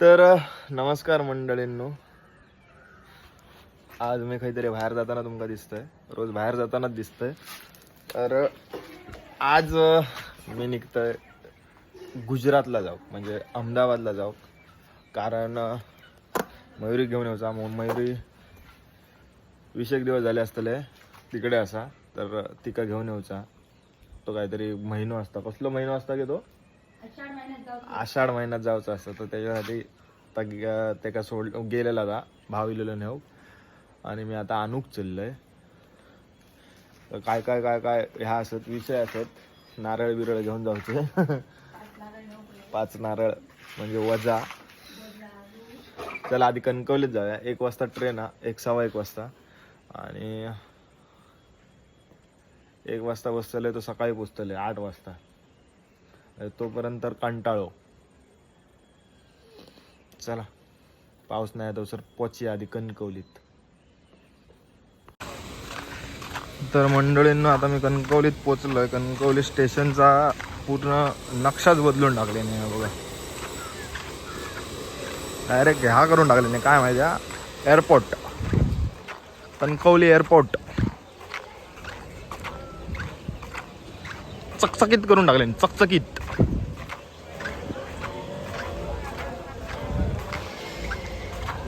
तर नमस्कार मंडळींनो. आज मी काहीतरी बाहेर जाताना तुमका दिसतंय. रोज बाहेर जातानाच दिसतंय. तर आज मी निघतंय गुजरातला जाऊ म्हणजे अहमदाबादला जाऊ. कारण मयुरी घेऊन येऊचा मग मयुरी वीस एक दिवस झाले असतले. तिकडे असा. तर तिका घेऊन येऊचा तो काहीतरी महिनो असता. कसलो महिनो असता की तो? आषाढ महिन्यात जायचं असतं तर त्याच्यासाठी तग- तेका सोड गेलेला आता भाव इलेलो नेऊ आणि मी आता अनुक चिल्लय. तर काय काय काय काय ह्या असत विषय असत. नारळ बिरळ घेऊन जायचे पाच नारळ म्हणजे वजा. चला आधी कणकवलीत जाऊया. एक वाजता ट्रेन हा एक सव्वा एक वाजता. आणि एक वाजता बसतले तर सकाळी पोचतले आठ वाजता. तोपर्यंत तर कंटाळो. चला पाऊस नाही तो सर पोची आधी कणकवलीत. तर मंडळींना आता मी कणकवलीत पोचलोय. कणकवली स्टेशनचा पूर्ण नक्षाच बदलून टाकले नाही बघा. डायरेक्ट ह्या करून टाकले नाही काय माहिती एअरपोर्ट कणकवली एअरपोर्ट चकचकीत करून टाकले चकचकीत.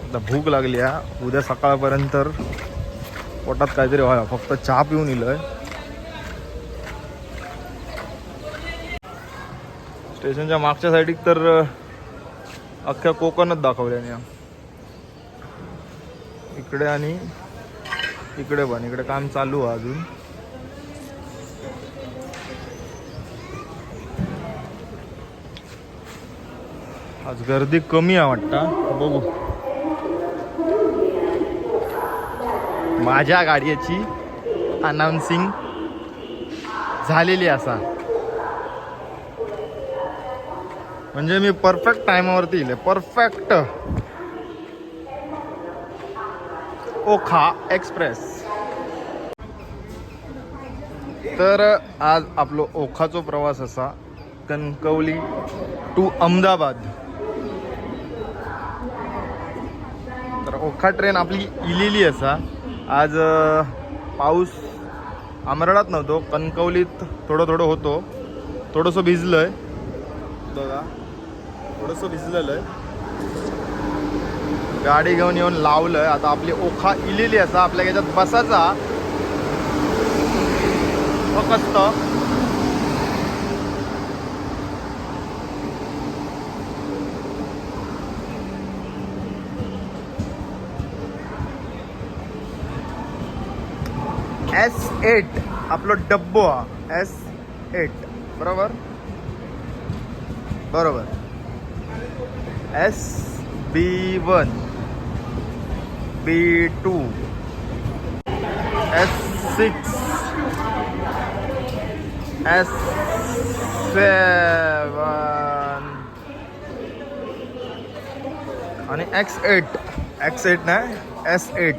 आता भूक लागली आहे उद्या सकाळपर्यंत तर पोटात काहीतरी व्हायला फक्त चहा पिऊन इलोय. स्टेशनच्या मागच्या साईडीक तर अख्ख्या कोकणच दाखवल्याने इकडे आणि इकडे पण इकडे काम चालू आहे अजून. आज गर्दी कमी आहे वाटतं. बघू. माझ्या गाडीची अनाउन्सिंग झालेली असा. म्हणजे मी परफेक्ट टायमावरती येईल परफेक्ट ओखा एक्सप्रेस. तर आज आपलो ओखाचो प्रवास असा. कणकवली टू अहमदाबाद. अख्खा ट्रेन आपली इलेली असा. आज पाऊस आमरडात नव्हतो कणकवलीत थोडं थोडं होतो. थोडंसं भिजलं आहे बघा. थोडंसं भिजलेलं आहे गाडी घेऊन येऊन लावलंय. आता आपली ओखा इलेली असा. आपल्या याच्यात बसाचा फक्त हो, एट आपलो डब्बो हा एस एट. बरोबर? बरोबर. S B one B two S six S seven. आणि एक्स एट. एक्स एट नाही एस एट.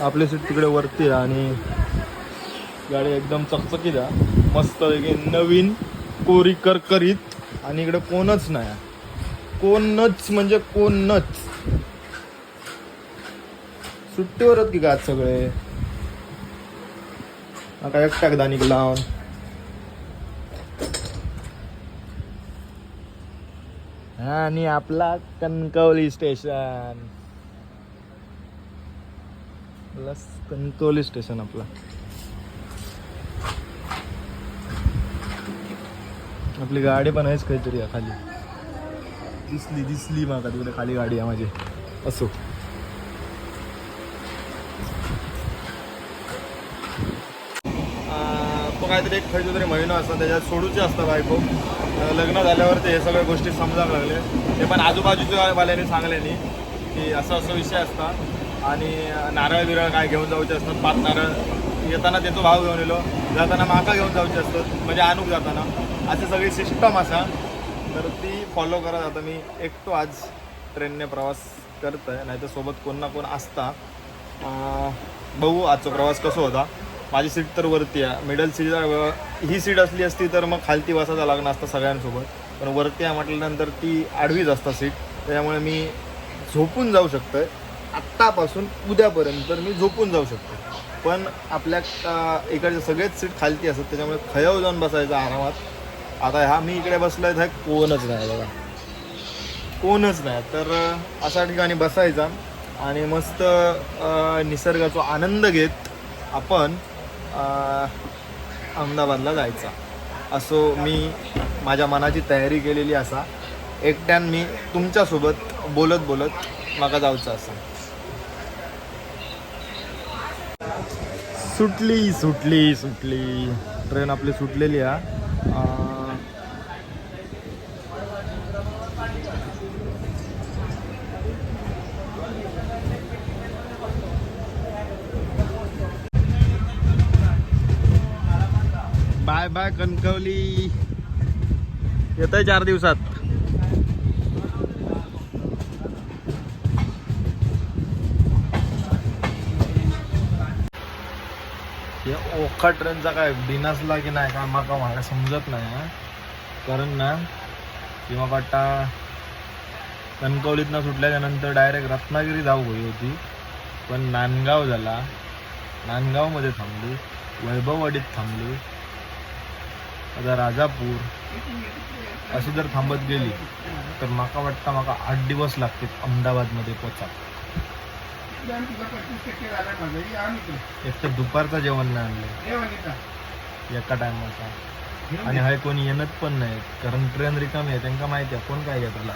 आपली सीट तिकडे वरती आणि गाडी एकदम चकचकीत मस्त नवीन कोरी करकरीत. आणि इकडे कोणच नाही कोणच म्हणजे कोणच. सुट्टीवरच की का आज सगळे एकट्याक दानिक लावून. आणि आपला Kankavli station. Plus Kankavli station आपला. आपली गाडी पण आहेच काहीतरी आहे खाली. दिसली दिसली माका तिकडे खाली गाडी आहे माझी. असो. काहीतरी एक खर्च तरी महिना असतो त्याच्यात सोडूचे असतं बायको. लग्न झाल्यावर ते हे सगळ्या गोष्टी समजावं लागले. ते पण आजूबाजूच्या वाल्याने सांगल्याने की असं असं विषय असतात. आणि नारळ बिरळ काय घेऊन जाऊचे असतात पाच नारळ. येताना त्याचो भाव घेऊन येलो जाताना माका घेऊन जाऊचे असतात म्हणजे आणूक जाताना. अशी सगळी सिस्टम असा. तर ती फॉलो करत आता मी एकटो आज ट्रेनने प्रवास करत आहे नाहीतर सोबत कोण ना कोण असता. बघू आजचा प्रवास कसा होता. माझी सीट तर वरती आहे. मिडल सीट ही सीट असली असती तर मग खालती बसायला लागणार असतं सगळ्यांसोबत. पण वरती आहे म्हटल्यानंतर ती आडवीच असता सीट त्याच्यामुळे मी झोपून जाऊ शकतो आत्तापासून उद्यापर्यंत मी झोपून जाऊ शकतो पण आपल्या अं, इकडचे सगळेच सीट खालती असतात. त्याच्यामुळे खयाव जाऊन बसायचं आरामात. आता हा मी इकडे बसलोय तर कोणच नाही बघा. कोणच नाही. तर अशा ठिकाणी बसायचा आणि मस्त निसर्गाचा आनंद घेत आपण अहमदाबादला जायचा. असो मी माझ्या मनाची तयारी केलेली असा. एकट्यान मी तुमच्यासोबत बोलत बोलत माका जाऊचं असं. सुटली सुटली सुटली. ट्रेन आपली सुटलेली आहे कणकवली. येत आहे चार दिवसात. ओखा ट्रेनचा काय बिनासला की नाही काय माका मला समजत नाही कारण ना किंवा वाटा कणकवलीतनं सुटल्याच्या नंतर डायरेक्ट रत्नागिरी जाऊ होई होती. पण नांदगाव झाला. नांदगावमध्ये थांबली. वैभववाडीत थांबली. आता राजापूर अशी जर थांबत गेली तर माका वाटतं माका आठ दिवस लागतील अहमदाबादमध्ये पोचा एक तर दुपारचं जेवण नाही आणलं. एका टायमाचा. आणि हाय कोणी येणत पण नाही. कारण ट्रेन रिकामी आहे त्यांना माहिती आहे कोण काय घेतला.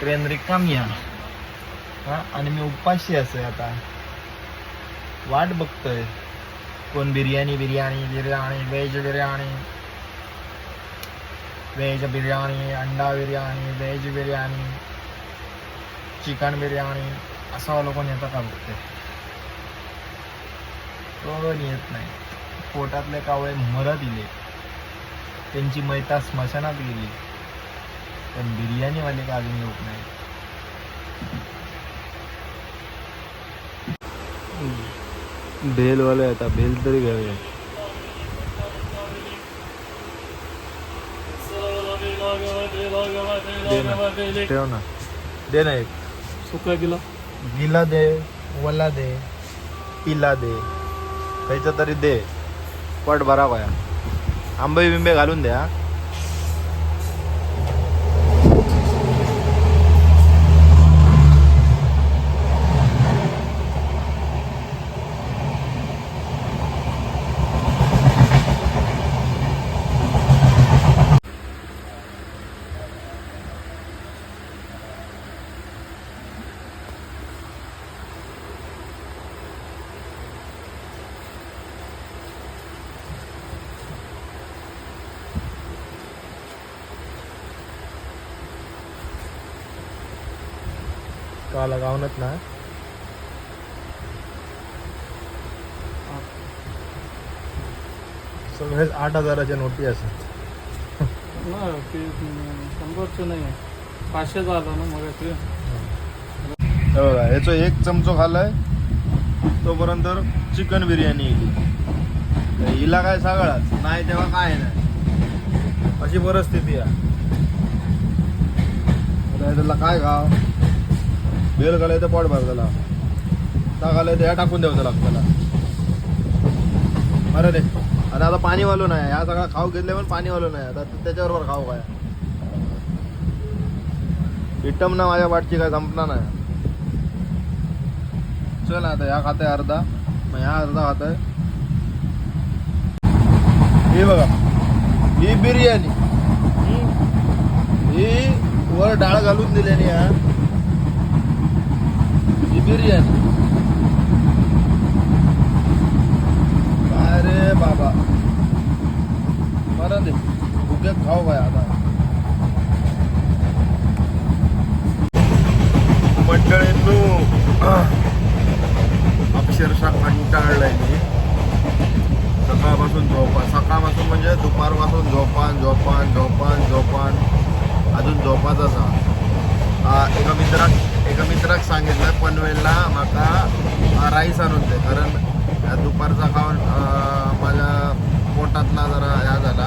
ट्रेन रिकामी आहे. हा आणि मी उपाशी असे आता. वाट बघतोय. कोण बिर्याणी बिर्याणी बिर्याणी व्हेज बिर्याणी व्हेज बिर्याणी अंडा बिर्याणी व्हेज बिर्याणी चिकन बिर्याणी असं लोक नेता का बघते कोण येत नाही पोटातले कावळे मरत दिले त्यांची मैता स्मशानात गेली पण बिर्याणीवाले का अजून येत नाही भेलवाले आता भेल तरी घ्यावे. ठेव ना. दे ना एक. सुका किलो गिला दे वला दे पिला दे. काहीचं तरी दे. पट भरा पाया आंबे बिंबे घालून द्या. काला गावनच ना. सगळेच आठ हजाराच्या नोटी असत ना ते शंभरचं नाही. पाचशेचं आलं ना मग ते बघा याचं एक चमचो खाल्लाय. तोपर्यंत चिकन बिर्याणी. येईल हिला काय सगळाच नाही तेव्हा काय नाही. अशी परिस्थिती आहे. त्याला काय खाव बेल घालाय तर पोट भर त्याला. ता घालाय तर ह्या टाकून द्यावं त्याला बरं रे. आता आता पाणी वालो नाही ह्या सगळा खाऊ घेतले पण पाणी वालो नाही आता त्याच्याबरोबर खाऊ काय? इटम ना माझ्या वाटची काय संपणार नाही. चल आता ह्या खाताय अर्धा. मग ह्या अर्धा खाताय. हे बघा. ही बिर्याणी. ही वर डाळ घालून दिल्याने हा ही बिर्याणी काय रे बाबा बरं दे भुक्यात खाऊ काय आता मंडळींनो अक्षरशः कंटाळलंय मी सकाळपासून झोपा सकाळपासून म्हणजे दुपारपासून झोपान झोपान झोपान झोपान अजून झोपाचा आसा अं, एका मित्राक एका मित्राक सांगितलं पनवेलला म्हाका राईस आणून दे कारण अं, दुपारचा खाऊन अं, माझ्या पोटातला जरा ह्या झाला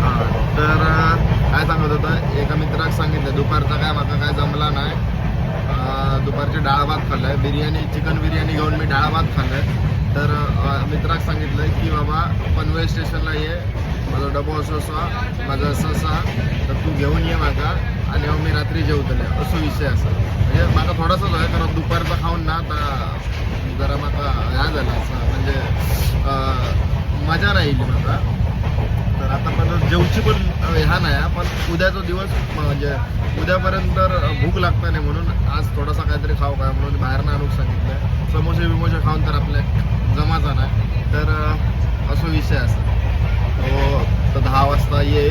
हा, तर अं, काय सांगत होतं एका मित्राक सांगितलं दुपारचा काय म्हाका काय जमला नाही अं, दुपारची डाळ भात खाल्लाय. बिर्याणी चिकन बिर्याणी घेऊन मी डाळ भात खाल्लाय. तर मित्राक सांगितलंय की बाबा पनवेल स्टेशनला ये. माझा डबो असो असा माझं असं असा. तर तू घेऊन ये माझा आणि मी रात्री जेवतले असो विषय असा. म्हणजे म्हाका थोडासाच आहे कारण दुपारचा खाऊन ना आता जरा म्हाका ह्या झाला असा. म्हणजे मजा राहील माझा. तर आता जेवची पण हा ह्या नाही पण उद्याचा दिवस म्हणजे उद्यापर्यंत भूक लागता नाही म्हणून आज थोडासा काहीतरी खाऊ काय म्हणून बाहेरनं आणूक सांगितलं समोसे बिमोसे खाऊन तर आपल्या जमाचा नाही तर असो विषय असा. तो तर दहा वाजता ये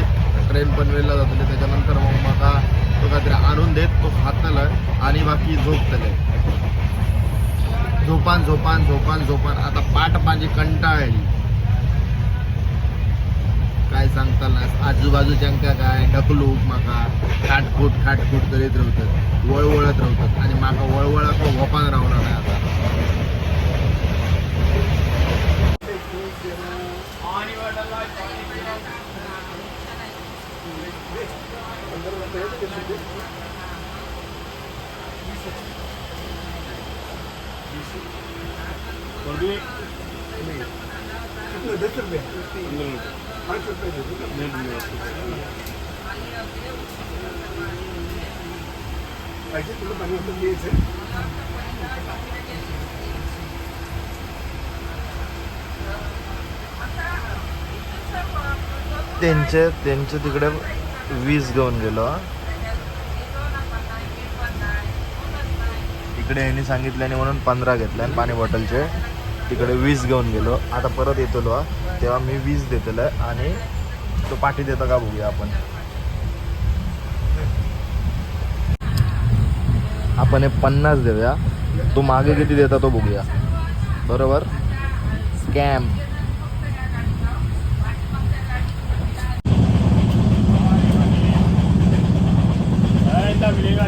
ट्रेन पनवेलला जातली त्याच्यानंतर मग म्हाका तो काहीतरी आणून देत तो खातला आणि बाकी झोपतले झोपान झोपान झोपान झोपान. आता पाठ माझी कंटाळली. काय सांगता ना आजूबाजूच्यांका काय? ढकलूक म्हाका खाटखूट खाटखूट करीत रावतात वळवळत रावतात आणि म्हाका वळवळत भोपान रावला नाही आता. त्यांचे त्यांचे तिकडे वीज घेऊन गेलो. इकडे यांनी सांगितल्याने म्हणून पंधरा घेतल्या आणि पाणी बॉटलचे. तिकडे वीस घेऊन गेलो. आता परत येतलो हा. तेव्हा मी वीस देतलो आणि तो पाठी देतो का बघूया आपण. आपण हे पन्नास देऊया. तो मागे किती देता तो बघूया. बरोबर? स्कॅम मिलेगा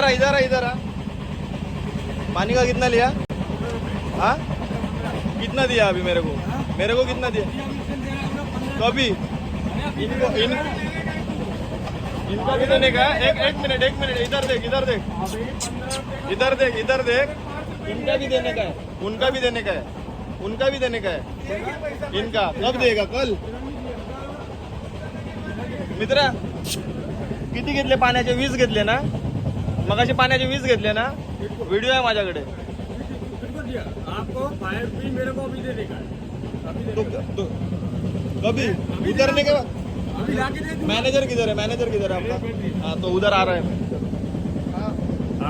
इधर आ इधर आ इधर आ पानी का कितना लिया हाँ कितना दिया अभी मेरे को मेरे को कितना दिया कभी इनको इन इनका भी देने का है एक एक मिनट एक मिनट इधर देख इधर देख इधर देख इधर देख इनका भी देने का है उनका भी देने का है उनका भी देने का है इनका कब देगा कल मित्रा किती घेतले पाण्याचे वीस घेतले ना मगाशी पाण्याचे वीस घेतले ना? व्हिडिओ आहे माझ्याकडे. आपको फायर भी मेरे को अभी दे देगा अभी तो, तो कभी उतरने के बाद अभी लाके दे मैनेजर किधर है मैनेजर किधर है आपका हाँ तो उधर आ रहा है.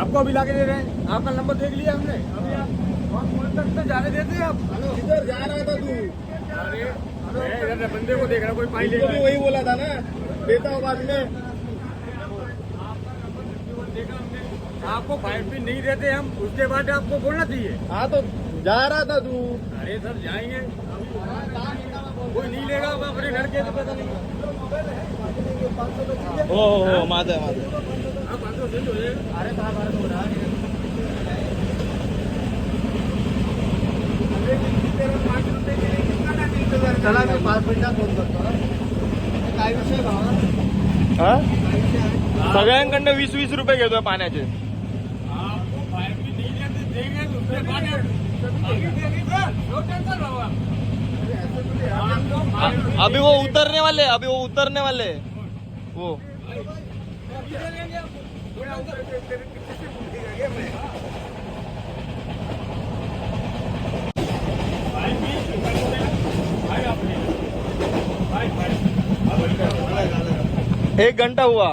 आपको अभी लाके दे रहे हैं। आपका नंबर देख लिया हमने। अभी आप और कौन तक तो जाने देते हैं आप। किधर जा रहा था तू। अरे बंदे को देख रहा कोई भी वही बोला था ना देता हूँ बाद में आपको फायर भी नहीं देते हम उसके बाद आपको बोलना चाहिए। हाँ तो जा रहा था तू। अरे सर जाएंगे। कोई नहीं लेगा अपने घर के तो पता नहीं। हो हो हो सौ सेंड हो जाएगा अरे कहाँ बारह हो रहा है? चला मी पाच मिनिटात फोन करतो काय विषय भावा हा? सगळ्यांकडनं वीस वीस रुपये घेतोय पाण्याचे. अभी वो उतरने वाले, अभी वो उतरने वाले। वो। एक घंटा हुआ।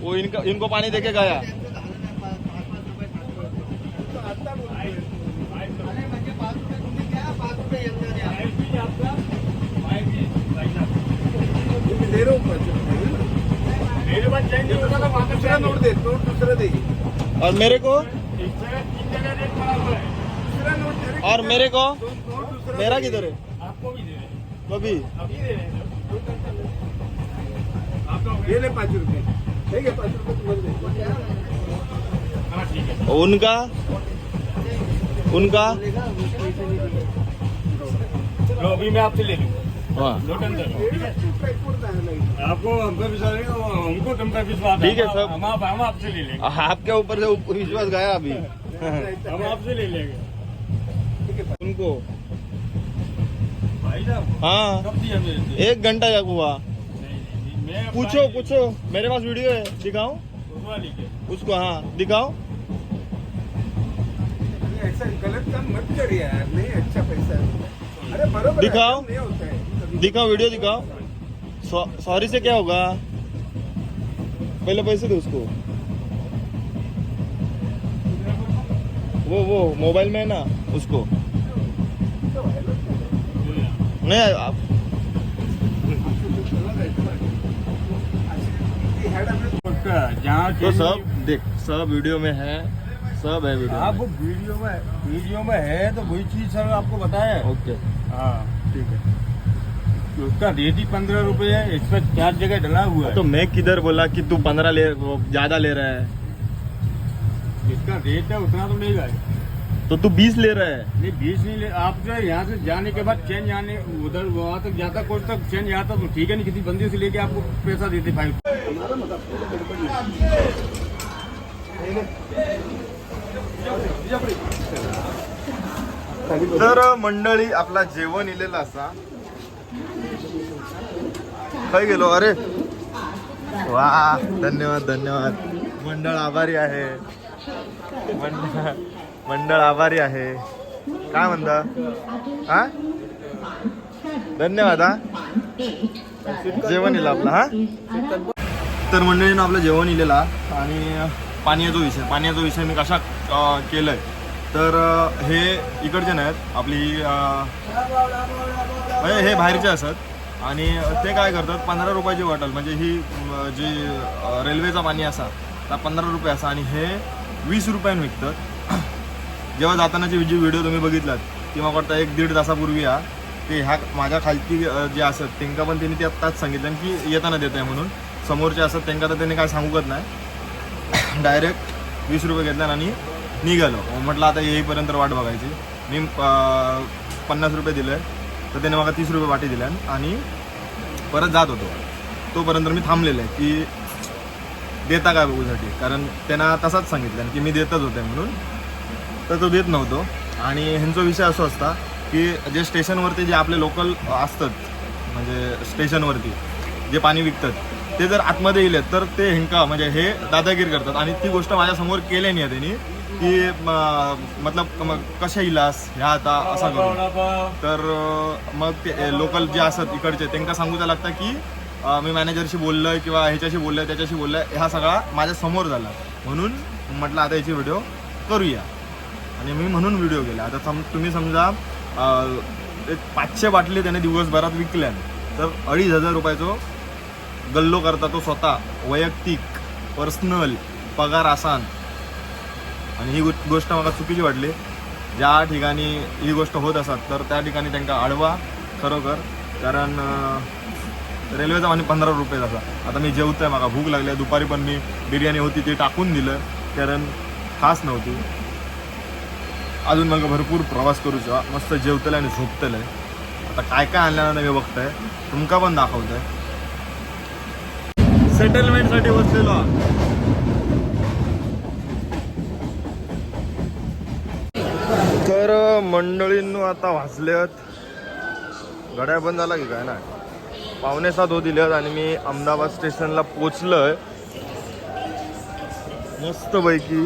वो इनका, इनको पानी देके गया। दुसरा नोट दे नोट दुसरं दे। और मेरे को. और मेरे को? मेरा दे. किधर है? कभी हे ले पाच रुपये हे घे पाच रुपये. उनका? उनका? अभी मैं आपसे ले लूँ हाँ हे तू. आपको हम पे विश्वास है हमको तुम पे विश्वास ठीक है, सब। हम आप हम आपसे ले लेंगे। आपके ऊपर से विश्वास गया अभी। हम आपसे ले लेंगे। उनको। भाई साहब हाँ। कब दिया मेरे से? एक घंटा तक हुआ। पूछो पूछो। मेरे पास वीडियो है के उसको हाँ दिखाओ। ये ऐसा गलत काम मत कर यार नहीं अच्छा पैसा है। अरे बरोबर है, दिखाओ। नहीं होता है। दिखाओ वीडियो दिखाओ। सॉरी से क्या होगा? पहले पैसे दो उसको। वो वो मोबाइल में है ना उसको। नहीं आप ये हेड आपने उसका जहाँ तो सब देख सब वीडियो में है सब है वीडियो आप वीडियो में वीडियो में है तो वही चीज़ सर आपको बताया ओके। हाँ ठीक है। उसका रेट ही पंद्रह रुपए है इस पर चार जगह डला हुआ है। तो मैं किधर बोला कि तू पंद्रह ले वो ज्यादा ले रहा है? जिसका रेट है उतना तो नहीं है। तो तू बीस ले रहा है? नहीं बीस नहीं ले आप जो है यहाँ से जाने के बाद चेंज आने उधर वहाँ तक जाता कोई तक चेंज आता तो ठीक है नहीं किसी बंदे से लेके आपको पैसा देते फाइव तर मंडळी आपला जेवण इलेला असा. काय गेलो. अरे. वा धन्यवाद धन्यवाद. मंडळ आभारी आहे. मंडळ मंडळ आभारी आहे. काय म्हणता? हा धन्यवाद हा जेवण येईल आपलं हा? तर मंडळीनं आपलं जेवण इलेला आणि पाण्याचा विषय पाण्याचा विषय मी कशा केलं केलंय. तर हे इकडचे नाहीत आपली हे बाहेरचे असत. आणि ते काय करतात पंधरा रुपयाची बॉटल म्हणजे ही जी रेल्वेचा पाणी असा त्या पंधरा रुपये असा आणि हे वीस रुपयानं विकतात. जेव्हा जातानाची जी व्हिडिओ तुम्ही बघितलात किंवा वाटतं एक दीड तासापूर्वी हा ते ह्या माझ्या खालती जे असत त्यांना पण त्यांनी ते आत्ताच सांगितलं की येताना देत आहे म्हणून. समोरचे असत त्यांना तर त्यांनी काय सांगूकत नाही. डायरेक्ट वीस रुपये घेतल्या आणि निघालो. म्हटलं आता येईपर्यंत वाट बघायची. मी पन्नास रुपये दिले. तर त्याने मला तीस रुपये वाटी दिल्या आणि परत जात होतो. तोपर्यंत मी थांबलेलो आहे की देता काय बघूसाठी कारण त्यांना तसाच सांगितलं की मी देतच होते म्हणून. तर तो देत नव्हतो. आणि ह्यांचा विषय असो असता की जे स्टेशनवरती जे आपले लोकल असतात म्हणजे स्टेशनवरती जे पाणी विकतात ते जर आतमध्ये येले तर ते हिंका म्हणजे हे दादागिरी करतात. आणि ती गोष्ट माझ्यासमोर केली नाही आहे त्यांनी. की मतलब मग कशा इलास ह्या आता असा करून तर मग ते लोकल जे असतात इकडचे त्यांना सांगूचा लागतं की मी मॅनेजरशी बोललोय किंवा ह्याच्याशी बोललोय त्याच्याशी बोललोय हा सगळा माझ्यासमोर झाला. म्हणून म्हटलं आता याची व्हिडिओ करूया. आणि मी म्हणून व्हिडिओ केला. आता सम तुम्ही समजा एक पाचशे बाटली त्याने दिवसभरात विकल्या तर अडीच हजार रुपयाचो गल्लो करता तो स्वतः वैयक्तिक पर्सनल पगार आसान आणि ही गोष्ट मला चुकीची वाटली. ज्या ठिकाणी ही गोष्ट होत असतात तर त्या ठिकाणी त्यांना अडवा खरोखर. कारण रेल्वेचा आणि पंधरा रुपये असा आता मी जेवतोय मला भूक लागली. दुपारी पण मी बिर्याणी होती ती टाकून दिलं. कारण खास नव्हती. अजून मग भरपूर प्रवास करूचा मस्त जेवतलं आणि झोपतलंय आता काय काय आणल्यानं मी बघतंय. तुमका पण दाखवतंय. सेटलमेंटसाठी बसलेलो तर मंडळींनो आता वाजल्यात गड्या बंद झाला की काय ना? पावणे सात हो दिल्यात आणि मी अहमदाबाद स्टेशनला पोचलोय मस्तपैकी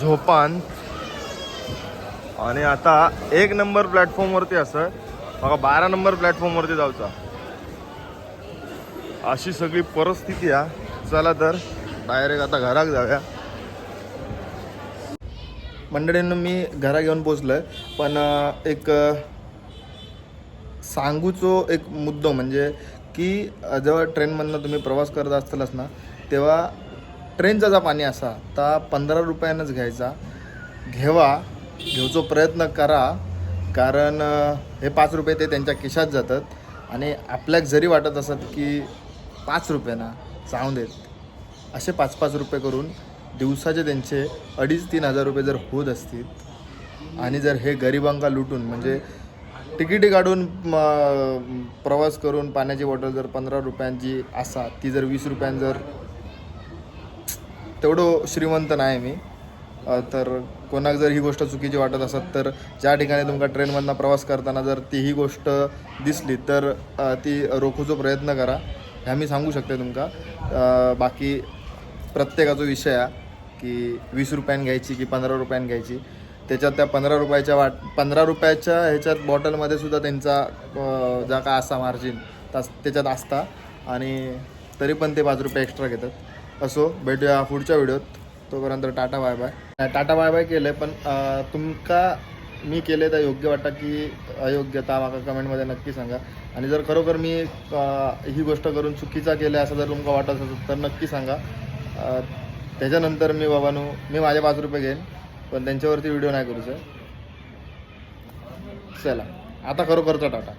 झोपान. आणि आता एक नंबर प्लॅटफॉर्मवरती असं बघा बारा नंबर प्लॅटफॉर्मवरती जाऊचा. अशी सगळी परिस्थिती आहे. चला तर डायरेक्ट आता घराक जाऊया. मंडळींना मी घरा घेऊन पोचलोय पण एक सांगूचो एक मुद्दो म्हणजे की जेव्हा ट्रेनमधनं तुम्ही प्रवास करत असतालच ना तेव्हा ट्रेनचा जा पाणी असा तर पंधरा रुपयानंच घ्यायचा. घेवा घेऊचो प्रयत्न करा कारण हे पाच रुपये ते त्यांच्या खिशात जातात. आणि आपल्याक जरी वाटत असत की पाच रुपये ना जाऊन देत. असे पाच पाच रुपये करून दिवसाचे त्यांचे अडीच तीन हजार रुपये जर होत असतील आणि जर हे गरिबांका लुटून म्हणजे तिकिटे काढून प्रवास करून पाण्याची बॉटल जर पंधरा रुपयांची असा ती जर वीस रुपयां जर तेवढं श्रीमंत नाही मी. तर कोणाक जर ही गोष्ट चुकीची वाटत असत तर ज्या ठिकाणी तुमका ट्रेनमधनं प्रवास करताना जर ती ही गोष्ट दिसली तर ती रोखूचो प्रयत्न करा. ह्या मी सांगू शकते तुमका. बाकी प्रत्येकाचा विषय आहे की वीस रुपयान घ्यायची की पंधरा रुपयान घ्यायची. त्याच्यात त्या पंधरा रुपयाच्या वाट पंधरा रुपयाच्या ह्याच्यात बॉटलमध्ये सुद्धा त्यांचा जा का असा मार्जिन तास त्याच्यात असता. आणि तरी पण ते पाच रुपये एक्स्ट्रा घेतात. असो भेटूया पुढच्या व्हिडिओत. तोपर्यंत टाटा बाय बाय. नाही, टाटा बाय बाय केलं पण तुमका मी केले तर योग्य वाटतं की अयोग्यता माका कमेंटमध्ये नक्की सांगा. आणि जर खरोखर मी ही गोष्ट करून चुकीचा केलं असं जर तुमका वाटत असेल तर नक्की सांगा. त्याच्यानंतर मी बाबानू मी माझे पाच रुपये घेईन पण त्यांच्यावरती व्हिडिओ नाही करू सर चला. आता खरोखरचा टाटा.